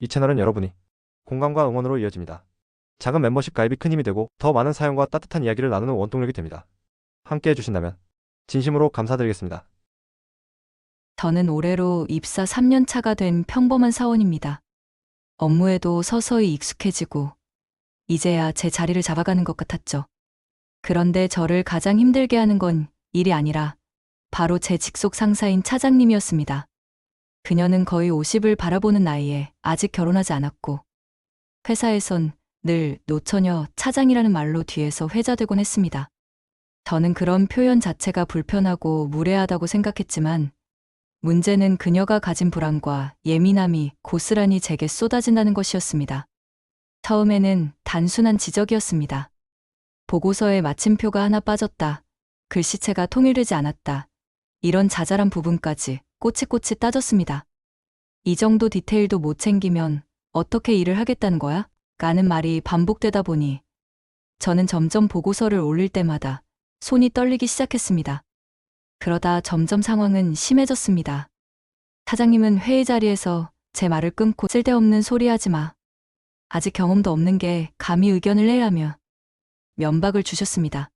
이 채널은 여러분이 공감과 응원으로 이어집니다. 작은 멤버십 가입이 큰 힘이 되고 더 많은 사연과 따뜻한 이야기를 나누는 원동력이 됩니다. 함께 해주신다면 진심으로 감사드리겠습니다. 저는 올해로 입사 3년 차가 된 평범한 사원입니다. 업무에도 서서히 익숙해지고 이제야 제 자리를 잡아가는 것 같았죠. 그런데 저를 가장 힘들게 하는 건 일이 아니라 바로 제 직속 상사인 차장님이었습니다. 그녀는 거의 50을 바라보는 나이에 아직 결혼하지 않았고 회사에선 늘 노처녀 차장이라는 말로 뒤에서 회자되곤 했습니다. 저는 그런 표현 자체가 불편하고 무례하다고 생각했지만 문제는 그녀가 가진 불안과 예민함이 고스란히 제게 쏟아진다는 것이었습니다. 처음에는 단순한 지적이었습니다. 보고서에 마침표가 하나 빠졌다. 글씨체가 통일되지 않았다. 이런 자잘한 부분까지 꼬치꼬치 따졌습니다. 이 정도 디테일도 못 챙기면 어떻게 일을 하겠다는 거야? 라는 말이 반복되다 보니 저는 점점 보고서를 올릴 때마다 손이 떨리기 시작했습니다. 그러다 점점 상황은 심해졌습니다. 사장님은 회의 자리에서 제 말을 끊고 쓸데없는 소리 하지 마. 아직 경험도 없는 게 감히 의견을 내라며 면박을 주셨습니다.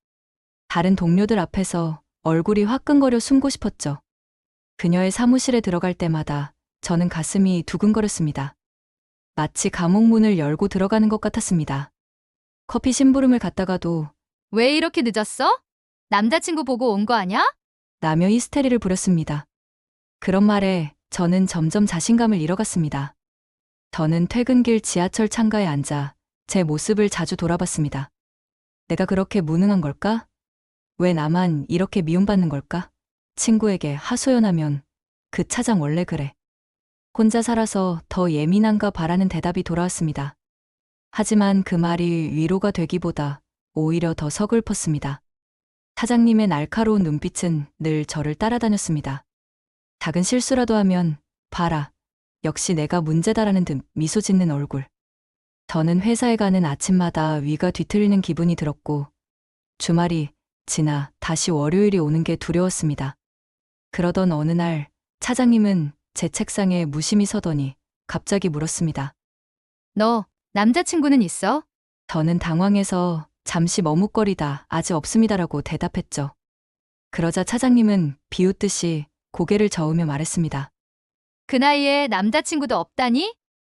다른 동료들 앞에서 얼굴이 화끈거려 숨고 싶었죠. 그녀의 사무실에 들어갈 때마다 저는 가슴이 두근거렸습니다. 마치 감옥 문을 열고 들어가는 것 같았습니다. 커피 심부름을 갔다가도 왜 이렇게 늦었어? 남자친구 보고 온 거 아냐? 라며 히스테리를 부렸습니다. 그런 말에 저는 점점 자신감을 잃어갔습니다. 저는 퇴근길 지하철 창가에 앉아 제 모습을 자주 돌아봤습니다. 내가 그렇게 무능한 걸까? 왜 나만 이렇게 미움받는 걸까? 친구에게 하소연하면 그 차장 원래 그래. 혼자 살아서 더 예민한가 바라는 대답이 돌아왔습니다. 하지만 그 말이 위로가 되기보다 오히려 더 서글펐습니다. 사장님의 날카로운 눈빛은 늘 저를 따라다녔습니다. 작은 실수라도 하면 봐라. 역시 내가 문제다라는 듯 미소 짓는 얼굴. 저는 회사에 가는 아침마다 위가 뒤틀리는 기분이 들었고 주말이 지나 다시 월요일이 오는 게 두려웠습니다. 그러던 어느 날 차장님은 제 책상에 무심히 서더니 갑자기 물었습니다. 너 남자친구는 있어? 저는 당황해서 잠시 머뭇거리다 아직 없습니다라고 대답했죠. 그러자 차장님은 비웃듯이 고개를 저으며 말했습니다. 그 나이에 남자친구도 없다니?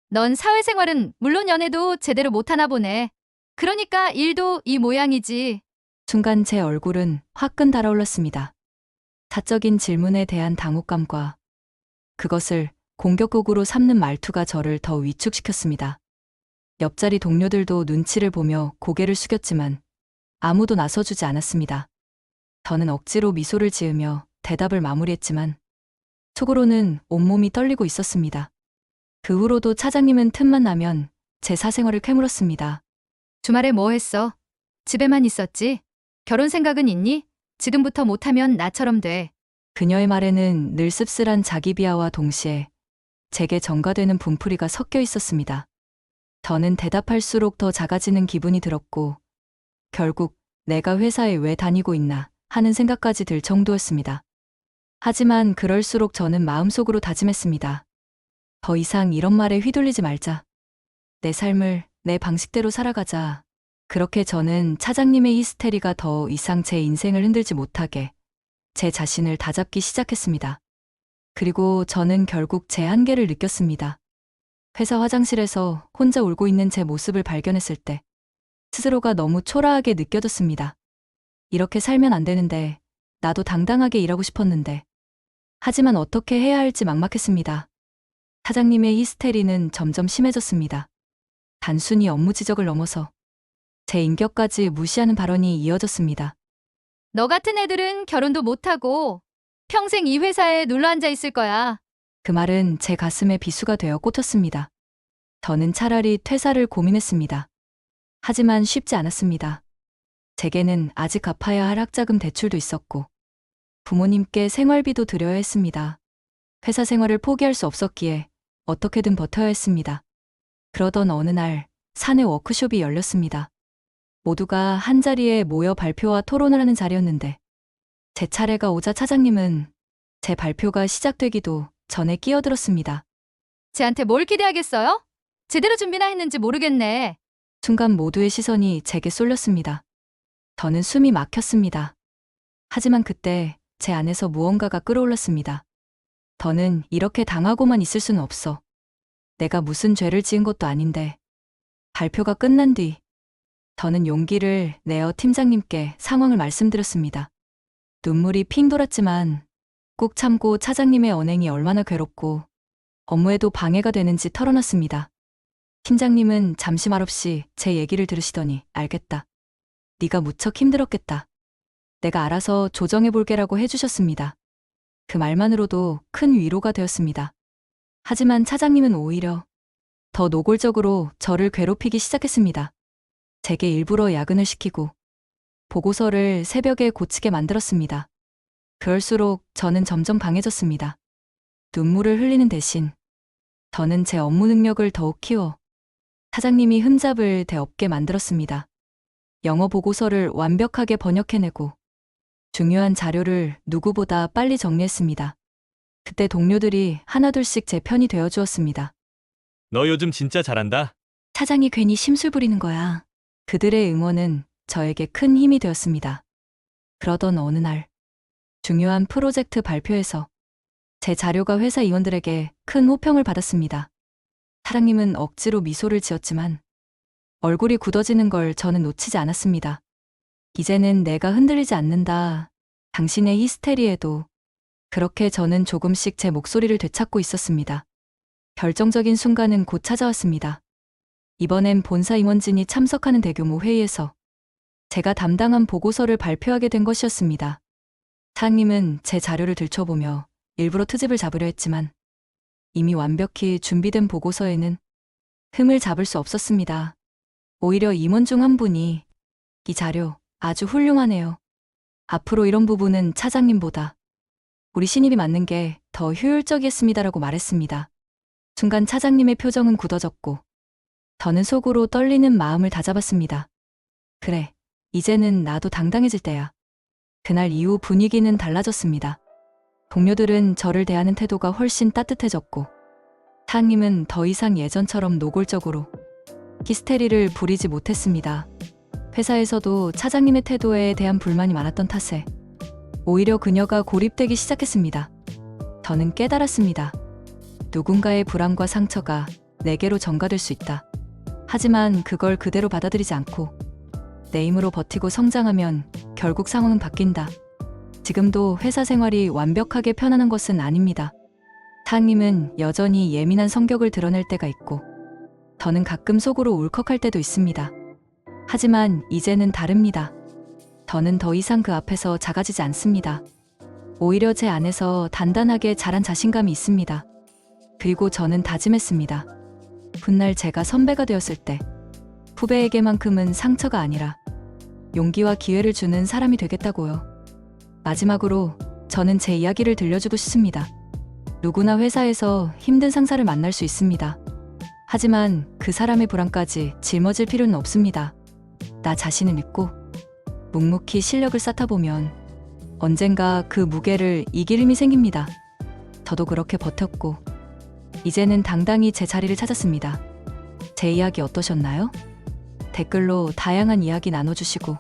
넌 사회생활은 물론 연애도 제대로 못하나 보네. 그러니까 일도 이 모양이지. 순간 제 얼굴은 화끈 달아올랐습니다. 사적인 질문에 대한 당혹감과 그것을 공격극으로 삼는 말투가 저를 더 위축시켰습니다. 옆자리 동료들도 눈치를 보며 고개를 숙였지만 아무도 나서주지 않았습니다. 저는 억지로 미소를 지으며 대답을 마무리했지만 속으로는 온몸이 떨리고 있었습니다. 그 후로도 차장님은 틈만 나면 제 사생활을 캐물었습니다. 주말에 뭐 했어? 집에만 있었지? 결혼 생각은 있니? 지금부터 못하면 나처럼 돼. 그녀의 말에는 늘 씁쓸한 자기 비하와 동시에 제게 전가되는 분풀이가 섞여 있었습니다. 저는 대답할수록 더 작아지는 기분이 들었고, 결국 내가 회사에 왜 다니고 있나 하는 생각까지 들 정도였습니다. 하지만 그럴수록 저는 마음속으로 다짐했습니다. 더 이상 이런 말에 휘둘리지 말자. 내 삶을 내 방식대로 살아가자. 그렇게 저는 차장님의 히스테리가 더 이상 제 인생을 흔들지 못하게 제 자신을 다잡기 시작했습니다. 그리고 저는 결국 제 한계를 느꼈습니다. 회사 화장실에서 혼자 울고 있는 제 모습을 발견했을 때 스스로가 너무 초라하게 느껴졌습니다. 이렇게 살면 안 되는데 나도 당당하게 일하고 싶었는데 하지만 어떻게 해야 할지 막막했습니다. 사장님의 히스테리는 점점 심해졌습니다. 단순히 업무 지적을 넘어서 제 인격까지 무시하는 발언이 이어졌습니다. 너 같은 애들은 결혼도 못하고 평생 이 회사에 눌러 앉아 있을 거야. 그 말은 제 가슴에 비수가 되어 꽂혔습니다. 저는 차라리 퇴사를 고민했습니다. 하지만 쉽지 않았습니다. 제게는 아직 갚아야 할 학자금 대출도 있었고, 부모님께 생활비도 드려야 했습니다. 회사 생활을 포기할 수 없었기에 어떻게든 버텨야 했습니다. 그러던 어느 날 사내 워크숍이 열렸습니다. 모두가 한자리에 모여 발표와 토론을 하는 자리였는데, 제 차례가 오자 차장님은 제 발표가 시작되기도 전에 끼어들었습니다. 쟤한테 뭘 기대하겠어요? 제대로 준비나 했는지 모르겠네. 순간 모두의 시선이 제게 쏠렸습니다. 저는 숨이 막혔습니다. 하지만 그때 제 안에서 무언가가 끌어올랐습니다. 더는 이렇게 당하고만 있을 수는 없어. 내가 무슨 죄를 지은 것도 아닌데. 발표가 끝난 뒤, 저는 용기를 내어 팀장님께 상황을 말씀드렸습니다. 눈물이 핑 돌았지만 꾹 참고 차장님의 언행이 얼마나 괴롭고 업무에도 방해가 되는지 털어놨습니다. 팀장님은 잠시 말없이 제 얘기를 들으시더니 알겠다. 네가 무척 힘들었겠다. 내가 알아서 조정해 볼게라고 해주셨습니다. 그 말만으로도 큰 위로가 되었습니다. 하지만 차장님은 오히려 더 노골적으로 저를 괴롭히기 시작했습니다. 제게 일부러 야근을 시키고 보고서를 새벽에 고치게 만들었습니다. 그럴수록 저는 점점 강해졌습니다. 눈물을 흘리는 대신 저는 제 업무 능력을 더욱 키워 사장님이 흠잡을 데 없게 만들었습니다. 영어 보고서를 완벽하게 번역해내고 중요한 자료를 누구보다 빨리 정리했습니다. 그때 동료들이 하나둘씩 제 편이 되어 주었습니다. 너 요즘 진짜 잘한다. 차장이 괜히 심술 부리는 거야. 그들의 응원은 저에게 큰 힘이 되었습니다. 그러던 어느 날, 중요한 프로젝트 발표에서 제 자료가 회사 임원들에게 큰 호평을 받았습니다. 사장님은 억지로 미소를 지었지만 얼굴이 굳어지는 걸 저는 놓치지 않았습니다. 이제는 내가 흔들리지 않는다. 당신의 히스테리에도 그렇게 저는 조금씩 제 목소리를 되찾고 있었습니다. 결정적인 순간은 곧 찾아왔습니다. 이번엔 본사 임원진이 참석하는 대규모 회의에서 제가 담당한 보고서를 발표하게 된 것이었습니다. 사장님은 제 자료를 들춰보며 일부러 트집을 잡으려 했지만 이미 완벽히 준비된 보고서에는 흠을 잡을 수 없었습니다. 오히려 임원 중 한 분이 이 자료 아주 훌륭하네요. 앞으로 이런 부분은 차장님보다 우리 신입이 맞는 게 더 효율적이었습니다라고 말했습니다. 순간 차장님의 표정은 굳어졌고 저는 속으로 떨리는 마음을 다잡았습니다. 그래, 이제는 나도 당당해질 때야. 그날 이후 분위기는 달라졌습니다. 동료들은 저를 대하는 태도가 훨씬 따뜻해졌고, 사장님은 더 이상 예전처럼 노골적으로 히스테리를 부리지 못했습니다. 회사에서도 차장님의 태도에 대한 불만이 많았던 탓에 오히려 그녀가 고립되기 시작했습니다. 저는 깨달았습니다. 누군가의 불안과 상처가 내게로 전가될 수 있다. 하지만 그걸 그대로 받아들이지 않고 내 힘으로 버티고 성장하면 결국 상황은 바뀐다. 지금도 회사 생활이 완벽하게 편안한 것은 아닙니다. 사장님은 여전히 예민한 성격을 드러낼 때가 있고 저는 가끔 속으로 울컥할 때도 있습니다. 하지만 이제는 다릅니다. 저는 더 이상 그 앞에서 작아지지 않습니다. 오히려 제 안에서 단단하게 자란 자신감이 있습니다. 그리고 저는 다짐했습니다. 훗날 제가 선배가 되었을 때 후배에게만큼은 상처가 아니라 용기와 기회를 주는 사람이 되겠다고요. 마지막으로 저는 제 이야기를 들려주고 싶습니다. 누구나 회사에서 힘든 상사를 만날 수 있습니다. 하지만 그 사람의 불안까지 짊어질 필요는 없습니다. 나 자신을 믿고 묵묵히 실력을 쌓다 보면 언젠가 그 무게를 이길 힘이 생깁니다. 저도 그렇게 버텼고 이제는 당당히 제 자리를 찾았습니다. 제 이야기 어떠셨나요? 댓글로 다양한 이야기 나눠주시고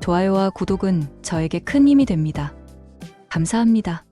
좋아요와 구독은 저에게 큰 힘이 됩니다. 감사합니다.